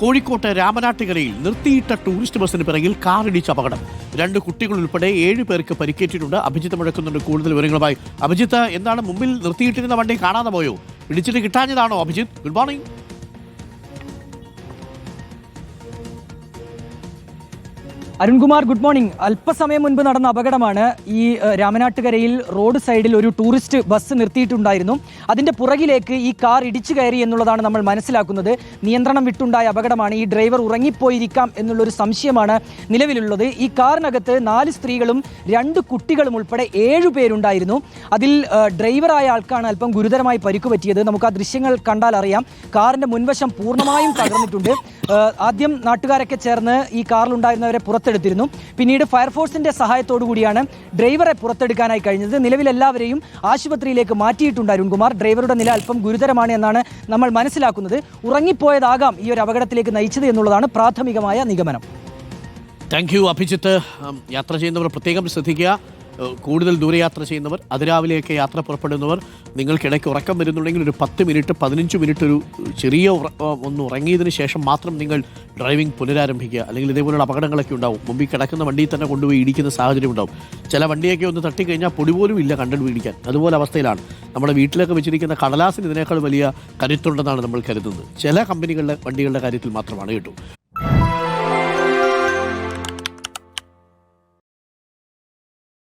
കോഴിക്കോട്ട് രാമനാട്ടുകരയിൽ നിർത്തിയിട്ട ടൂറിസ്റ്റ് ബസ്സിന് പിറകിൽ കാറിടിച്ച അപകടം. രണ്ട് കുട്ടികൾ ഉൾപ്പെടെ ഏഴ് പേർക്ക് പരിക്കേറ്റിട്ടുണ്ട്. അഭിജിത്ത് മുഴക്കുന്നുണ്ട്. കൂടുതൽ വിവരങ്ങളുമായി. അഭിജിത്ത് എന്താണ് മുമ്പിൽ നിർത്തിയിട്ടിരുന്ന വണ്ടി കാണാതെ പോയോ? ഇടിച്ചിട്ട് കിട്ടാഞ്ഞതാണോ Abhijith? Good morning. Arunkumar good morning. അല്പസമയം മുൻപ് നടന്ന അപകടമാണ് ഈ രാമനാട്ടുകരയിൽ റോഡ് സൈഡിൽ ഒരു ടൂറിസ്റ്റ് ബസ് നിർത്തിയിട്ടുണ്ടായിരുന്നു. അതിന്റെ പുറകിലേക്ക് ഈ കാർ ഇടിച്ചു കയറി എന്നുള്ളതാണ് നമ്മൾ മനസ്സിലാക്കുന്നത്. നിയന്ത്രണം വിട്ടുണ്ടായ അപകടമാണ്. ഈ ഡ്രൈവർ ഉറങ്ങിപ്പോയിരിക്കാം എന്നുള്ളൊരു സംശയമാണ് നിലവിലുള്ളത്. ഈ കാറിനകത്ത് നാല് സ്ത്രീകളും രണ്ട് കുട്ടികളും ഉൾപ്പെടെ ഏഴു പേരുണ്ടായിരുന്നു. അതിൽ ഡ്രൈവറായ ആൾക്കാണ് അല്പം ഗുരുതരമായി പരിക്ക് പറ്റിയത് നമുക്ക് ആ ദൃശ്യങ്ങൾ കണ്ടാൽ അറിയാം. കാറിന്റെ മുൻവശം പൂർണമായും തകർന്നിട്ടുണ്ട്. ആദ്യം നാട്ടുകാരൊക്കെ ചേർന്ന് ഈ കാറിലുണ്ടായിരുന്നവരെ പുറത്തെടുത്തിരുന്നു. പിന്നീട് ഫയർഫോഴ്സിന്റെ സഹായത്തോടു കൂടിയാണ് ഡ്രൈവറെ പുറത്തെടുക്കാനായി കഴിഞ്ഞത്. നിലവിൽ എല്ലാവരെയും ആശുപത്രിയിലേക്ക് മാറ്റിയിട്ടുണ്ട് അരുൺകുമാർ. ഡ്രൈവറുടെ നില അല്പം ഗുരുതരമാണ് എന്നാണ് നമ്മൾ മനസ്സിലാക്കുന്നത്. ഉറങ്ങിപ്പോയതാകാം ഈ ഒരു അപകടത്തിലേക്ക് നയിച്ചത് എന്നുള്ളതാണ് പ്രാഥമികമായ നിഗമനം. Thank you Abhijith. യാത്ര ചെയ്യുന്നവർ പ്രത്യേകം ശ്രദ്ധിക്കുക. കൂടുതൽ ദൂരയാത്ര ചെയ്യുന്നവർ അതിരാവിലെയൊക്കെ യാത്ര പുറപ്പെടുന്നവർ നിങ്ങൾക്കിടയ്ക്ക് ഉറക്കം വരുന്നുണ്ടെങ്കിൽ ഒരു പത്ത് മിനിറ്റ് പതിനഞ്ച് മിനിറ്റ് ഒരു ചെറിയ ഒന്ന് ഉറങ്ങിയതിന് ശേഷം മാത്രം നിങ്ങൾ ഡ്രൈവിംഗ് പുനരാരംഭിക്കുക. അല്ലെങ്കിൽ ഇതേപോലുള്ള അപകടങ്ങളൊക്കെ ഉണ്ടാവും. മുമ്പിൽ കിടക്കുന്ന വണ്ടിയിൽ തന്നെ കൊണ്ടുപോയി ഇടിക്കുന്ന സാഹചര്യം ഉണ്ടാവും. ചില വണ്ടിയൊക്കെ ഒന്ന് തട്ടിക്കഴിഞ്ഞാൽ പൊടി പോലും ഇല്ല കണ്ടു പിടിക്കാൻ. അതുപോലെ അവസ്ഥയിലാണ്. നമ്മുടെ വീട്ടിലൊക്കെ വെച്ചിരിക്കുന്ന കടലാസിന് ഇതിനേക്കാൾ വലിയ കരുത്തുണ്ടെന്നാണ് നമ്മൾ കരുതുന്നത്. ചില കമ്പനികളുടെ വണ്ടികളുടെ കാര്യത്തിൽ മാത്രമാണ് കേട്ടോ.